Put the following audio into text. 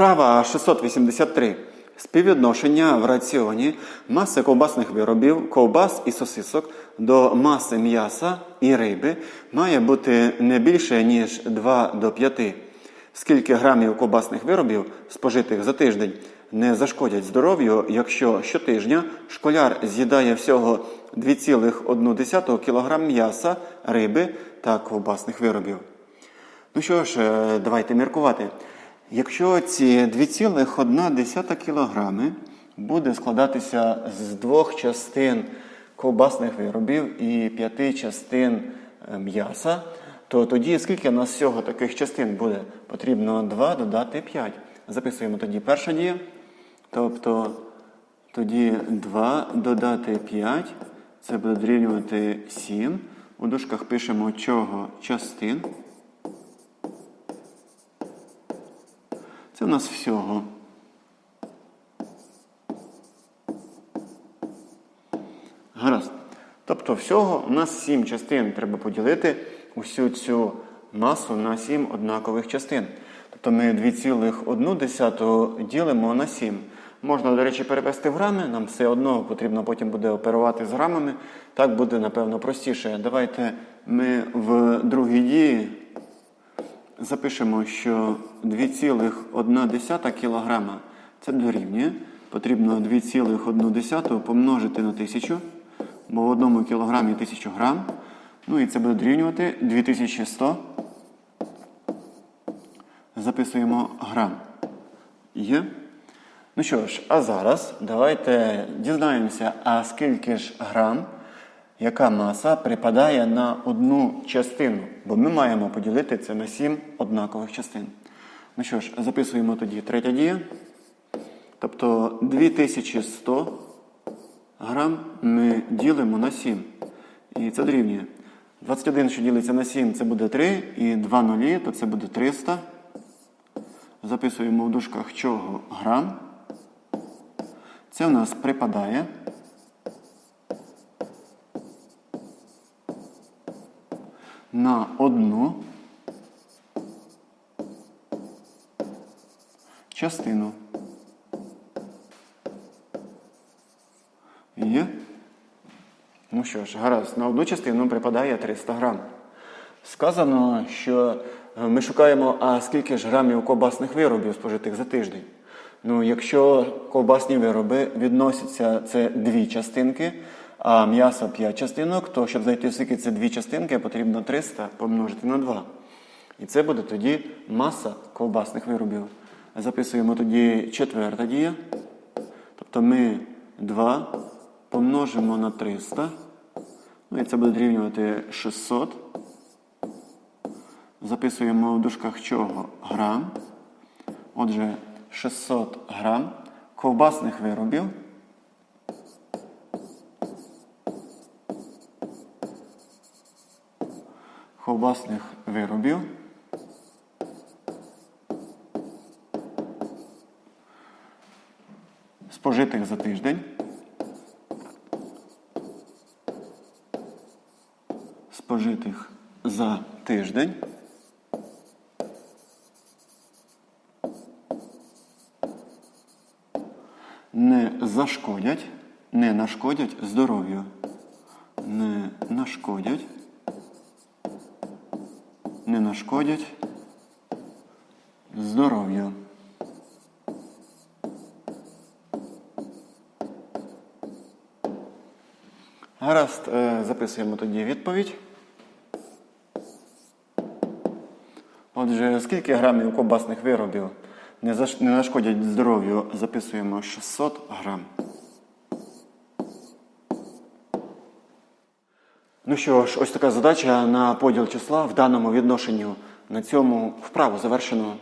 Вправа 683. Співвідношення в раціоні маси ковбасних виробів, ковбас і сосисок до маси м'яса і риби має бути не більше, ніж 2 до 5. Скільки грамів ковбасних виробів, спожитих за тиждень, не зашкодять здоров'ю, якщо щотижня школяр з'їдає всього 2,1 кг м'яса, риби та ковбасних виробів. Ну що ж, е, давайте міркувати. Якщо ці 2,1 кілограми буде складатися з двох частин ковбасних виробів і п'яти частин е, м'яса, то тоді скільки у нас всього таких частин буде? Потрібно 2 додати 5. Записуємо тоді перша дія. Тобто тоді 2 додати 5, це буде дорівнювати 7. У дужках пишемо чого частин. Це у нас всього. Гаразд. Тобто всього у нас 7 частин. Треба поділити усю цю масу на 7 однакових частин. Тобто ми 2,1 ділимо на 7. Можна, до речі, перевести в грами, нам все одно потрібно потім буде оперувати з грамами. Так буде, напевно, простіше. Давайте ми в другій дії запишемо, що 2,1 кг це дорівнює. Потрібно 2,1 помножити на 1000, бо в одному кілограмі 1000 грам. Ну і це буде дорівнювати 2100. Записуємо грам. Є? Ну що ж, а зараз давайте дізнаємося, а скільки ж грам, яка маса припадає на одну частину. Бо ми маємо поділити це на 7 однакових частин. Ну що ж, записуємо тоді третя дія. Тобто 2100 грам ми ділимо на 7. І це дорівнює. 21, що ділиться на 7, це буде 3, і 2 нулі, то це буде 300. Записуємо в дужках чого грам. Це у нас припадає. На одну частину. Є? Ну що ж, гаразд, на одну частину припадає 300 грам. Сказано, що е, ми шукаємо, а скільки ж грамів ковбасних виробів спожитих за тиждень. Ну, якщо ковбасні вироби відносяться це дві частинки, а м'ясо 5 частинок, то щоб знайти скільки це дві частинки, потрібно 300 помножити на 2. І це буде тоді маса ковбасних виробів. Записуємо тоді четверта дія. Тобто ми 2 помножимо на 300. Ну і це буде дорівнювати 600. Записуємо в дужках чого грам. Отже, 600 грам ковбасних виробів. Ковбасних виробів. Спожитих за тиждень. Спожитих за тиждень. не зашкодять, не нашкодять здоров'ю. Не нашкодять, нашкодять здоров'ю. Гаразд, е, записуємо тоді відповідь. Отже, скільки грамів ковбасних виробів не нашкодять здоров'ю, записуємо 600 грам. Ну що ж, ось така задача на поділ числа в даному відношенню. На цьому вправу завершено.